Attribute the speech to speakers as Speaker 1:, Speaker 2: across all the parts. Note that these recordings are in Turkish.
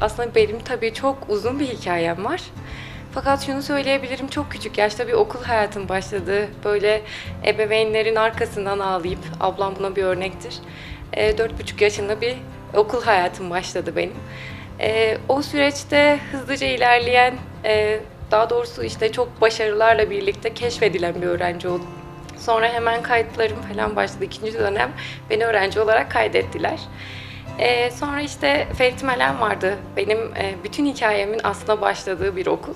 Speaker 1: aslında benim tabii çok uzun bir hikayem var. Fakat şunu söyleyebilirim çok küçük yaşta bir okul hayatım başladı. Böyle ebeveynlerin arkasından ağlayıp, ablam buna bir örnektir. E, Dört buçuk yaşında bir okul hayatım başladı benim. E, o süreçte hızlıca ilerleyen, e, daha doğrusu işte çok başarılarla birlikte keşfedilen bir öğrenci oldum. Sonra hemen kayıtlarım falan başladı. İkinci dönem beni öğrenci olarak kaydettiler. Ee, sonra işte Ferit Melen vardı. Benim e, bütün hikayemin aslında başladığı bir okul.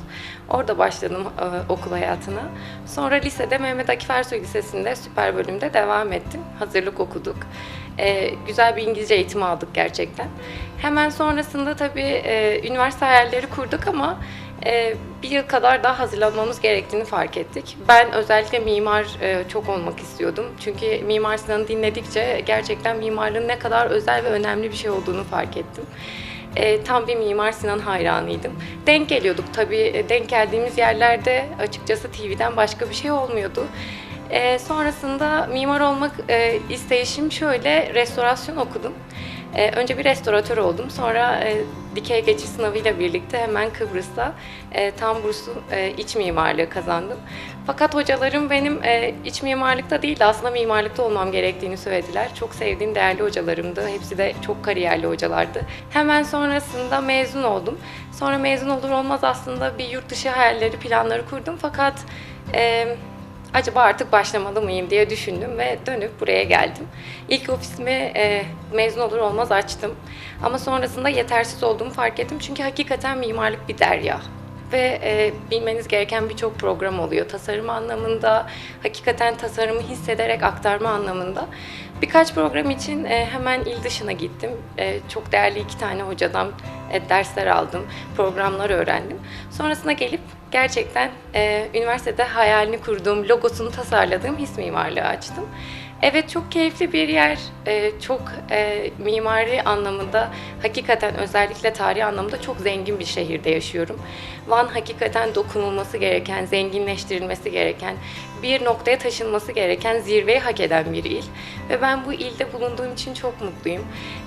Speaker 1: Orada başladım e, okul hayatına. Sonra lisede Mehmet Akif Ersoy Lisesi'nde süper bölümde devam ettim. Hazırlık okuduk. Ee, güzel bir İngilizce eğitimi aldık gerçekten. Hemen sonrasında tabii e, üniversite hayalleri kurduk ama e, bir yıl kadar daha hazırlanmamız gerektiğini fark ettik. Ben özellikle mimar e, çok olmak istiyordum. Çünkü Mimar Sinan'ı dinledikçe gerçekten mimarlığın ne kadar özel ve önemli bir şey olduğunu fark ettim. E, tam bir Mimar Sinan hayranıydım. Denk geliyorduk tabii. E, Denk geldiğimiz yerlerde açıkçası TV'den başka bir şey olmuyordu. E, sonrasında mimar olmak e, isteyişim şöyle, restorasyon okudum. E, önce bir restoratör oldum. Sonra e, dikey geçiş sınavıyla birlikte hemen Kıbrıs'ta e, tam burslu e, iç mimarlığı kazandım. Fakat hocalarım benim e, iç mimarlıkta değil de aslında mimarlıkta olmam gerektiğini söylediler. Çok sevdiğim değerli hocalarımdı. Hepsi de çok kariyerli hocalardı. Hemen sonrasında mezun oldum. Sonra mezun olur olmaz aslında bir yurt dışı hayalleri, planları kurdum. Fakat e, acaba artık başlamalı mıyım diye düşündüm ve dönüp buraya geldim. İlk ofisimi e, mezun olur olmaz açtım. Ama sonrasında yetersiz olduğumu fark ettim. Çünkü hakikaten mimarlık bir derya. Ve e, bilmeniz gereken birçok program oluyor. Tasarım anlamında, hakikaten tasarımı hissederek aktarma anlamında. Birkaç program için e, hemen il dışına gittim. E, çok değerli iki tane hocadan e, dersler aldım, programlar öğrendim. Sonrasında gelip gerçekten e, üniversitede hayalini kurduğum, logosunu tasarladığım his mimarlığı açtım. Evet çok keyifli bir yer, e, çok e, mimari anlamında hakikaten özellikle tarih anlamında çok zengin bir şehirde yaşıyorum. Van hakikaten dokunulması gereken, zenginleştirilmesi gereken, bir noktaya taşınması gereken, zirveyi hak eden bir il. Ve ben bu ilde bulunduğum için çok mutluyum.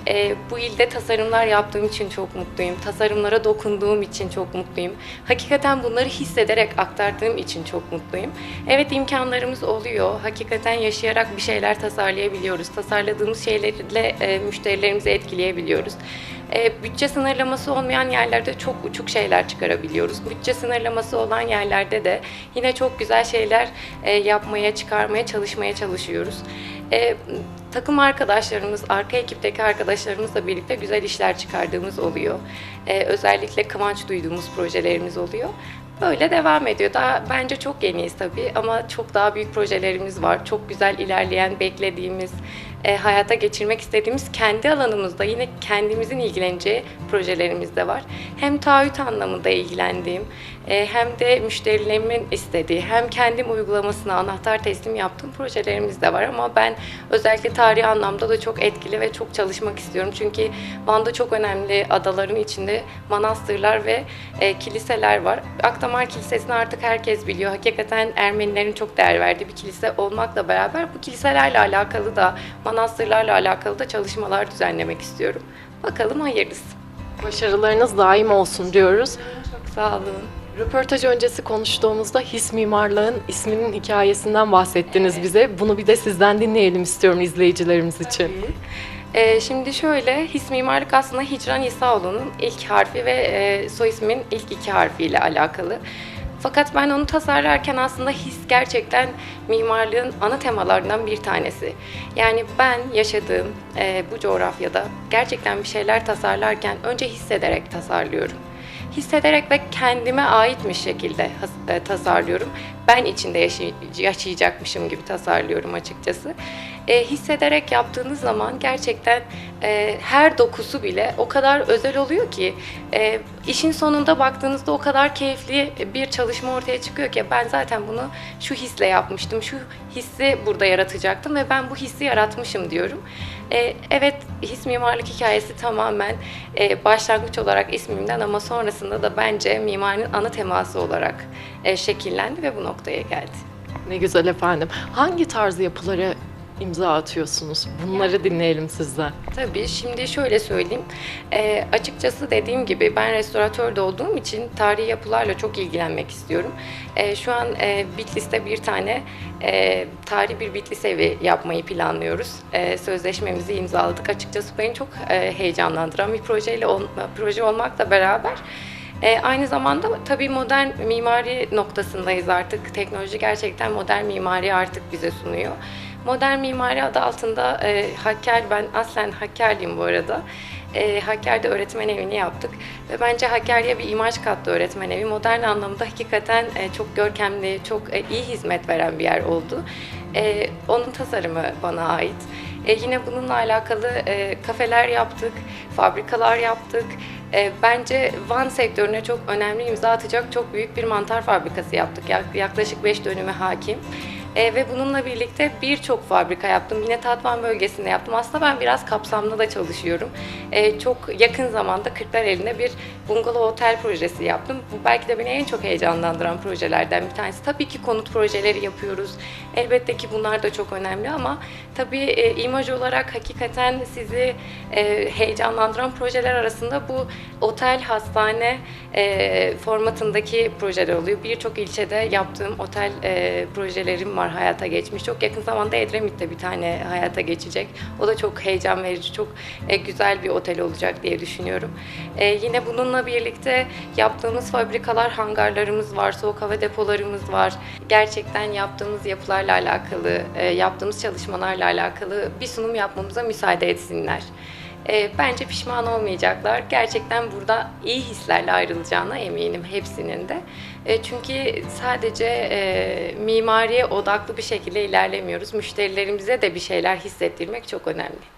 Speaker 1: E, bu ilde tasarımlar yaptığım için çok mutluyum. Tasarımlara dokunduğum için çok mutluyum. Hakikaten bunları hissederek aktardığım için çok mutluyum. Evet imkanlarımız oluyor. Hakikaten yaşayarak bir şeyler tasarlayabiliyoruz. Tasarladığımız şeylerle e, müşterilerimizi etkileyebiliyoruz. E, bütçe sınırlaması olmayan yerlerde çok uçuk şeyler çıkarabiliyoruz. Bütçe sınırlaması olan yerlerde de yine çok güzel şeyler e, yapmaya, çıkarmaya, çalışmaya çalışıyoruz. E, takım arkadaşlarımız, arka ekipteki arkadaşlarımızla birlikte güzel işler çıkardığımız oluyor. E, özellikle kıvanç duyduğumuz projelerimiz oluyor. Böyle devam ediyor. Daha bence çok yeniyiz tabii ama çok daha büyük projelerimiz var. Çok güzel ilerleyen, beklediğimiz, e, hayata geçirmek istediğimiz kendi alanımızda yine kendimizin ilgileneceği projelerimiz de var. Hem taahhüt anlamında ilgilendiğim, hem de müşterilerimin istediği, hem kendim uygulamasına anahtar teslim yaptığım projelerimiz de var. Ama ben özellikle tarihi anlamda da çok etkili ve çok çalışmak istiyorum. Çünkü Van'da çok önemli adaların içinde manastırlar ve e, kiliseler var. Akdamar Kilisesi'ni artık herkes biliyor. Hakikaten Ermenilerin çok değer verdiği bir kilise olmakla beraber bu kiliselerle alakalı da manastırlarla alakalı da çalışmalar düzenlemek istiyorum. Bakalım hayırlısı.
Speaker 2: Başarılarınız daim olsun diyoruz.
Speaker 1: Çok sağ olun.
Speaker 2: Röportaj öncesi konuştuğumuzda His Mimarlığın isminin hikayesinden bahsettiniz bize. Bunu bir de sizden dinleyelim istiyorum izleyicilerimiz için.
Speaker 1: Ee, şimdi şöyle, his mimarlık aslında Hicran İsaoğlu'nun ilk harfi ve e, soy ismin ilk iki harfiyle alakalı. Fakat ben onu tasarlarken aslında his gerçekten mimarlığın ana temalarından bir tanesi. Yani ben yaşadığım e, bu coğrafyada gerçekten bir şeyler tasarlarken önce hissederek tasarlıyorum. Hissederek ve kendime aitmiş şekilde has- e, tasarlıyorum. Ben içinde yaşay- yaşayacakmışım gibi tasarlıyorum açıkçası. E, hissederek yaptığınız zaman gerçekten e, her dokusu bile o kadar özel oluyor ki e, işin sonunda baktığınızda o kadar keyifli bir çalışma ortaya çıkıyor ki ben zaten bunu şu hisle yapmıştım, şu hissi burada yaratacaktım ve ben bu hissi yaratmışım diyorum. E, evet his mimarlık hikayesi tamamen e, başlangıç olarak ismimden ama sonrasında da bence mimarinin ana teması olarak e, şekillendi ve bu noktaya geldi.
Speaker 2: Ne güzel efendim. Hangi tarz yapıları imza atıyorsunuz? Bunları dinleyelim sizden.
Speaker 1: Tabii şimdi şöyle söyleyeyim. Ee, açıkçası dediğim gibi ben restoratör de olduğum için tarihi yapılarla çok ilgilenmek istiyorum. Ee, şu an e, Bitlis'te bir tane e, tarihi bir Bitlis evi yapmayı planlıyoruz. E, sözleşmemizi imzaladık. Açıkçası beni çok e, heyecanlandıran bir projeyle ol- proje olmakla beraber e, aynı zamanda tabii modern mimari noktasındayız artık. Teknoloji gerçekten modern mimari artık bize sunuyor. Modern mimari adı altında e, Hakkari, ben aslen Hakkari'liyim bu arada. E, Hakkari'de öğretmen evini yaptık ve bence Hakkari'ye bir imaj kattı öğretmen evi. Modern anlamda hakikaten e, çok görkemli, çok e, iyi hizmet veren bir yer oldu. E, onun tasarımı bana ait. E, yine bununla alakalı e, kafeler yaptık, fabrikalar yaptık. E, bence Van sektörüne çok önemli imza atacak çok büyük bir mantar fabrikası yaptık. Yak- yaklaşık 5 dönüme hakim. E, ve bununla birlikte birçok fabrika yaptım. Yine Tatvan bölgesinde yaptım. Aslında ben biraz kapsamlı da çalışıyorum. E, çok yakın zamanda Kırklareli'nde bir bungalov otel projesi yaptım. Bu belki de beni en çok heyecanlandıran projelerden bir tanesi. Tabii ki konut projeleri yapıyoruz. Elbette ki bunlar da çok önemli ama tabii e, imaj olarak hakikaten sizi e, heyecanlandıran projeler arasında bu otel, hastane e, formatındaki projeler oluyor. Birçok ilçede yaptığım otel e, projelerim var hayata geçmiş. Çok yakın zamanda Edremit'te bir tane hayata geçecek. O da çok heyecan verici, çok e, güzel bir otel olacak diye düşünüyorum. E, yine bununla birlikte yaptığımız fabrikalar, hangarlarımız var, soğuk hava depolarımız var. Gerçekten yaptığımız yapılarla alakalı, e, yaptığımız çalışmalarla alakalı bir sunum yapmamıza müsaade etsinler. E, bence pişman olmayacaklar. Gerçekten burada iyi hislerle ayrılacağına eminim hepsinin de. E, çünkü sadece mimariye odaklı bir şekilde ilerlemiyoruz. Müşterilerimize de bir şeyler hissettirmek çok önemli.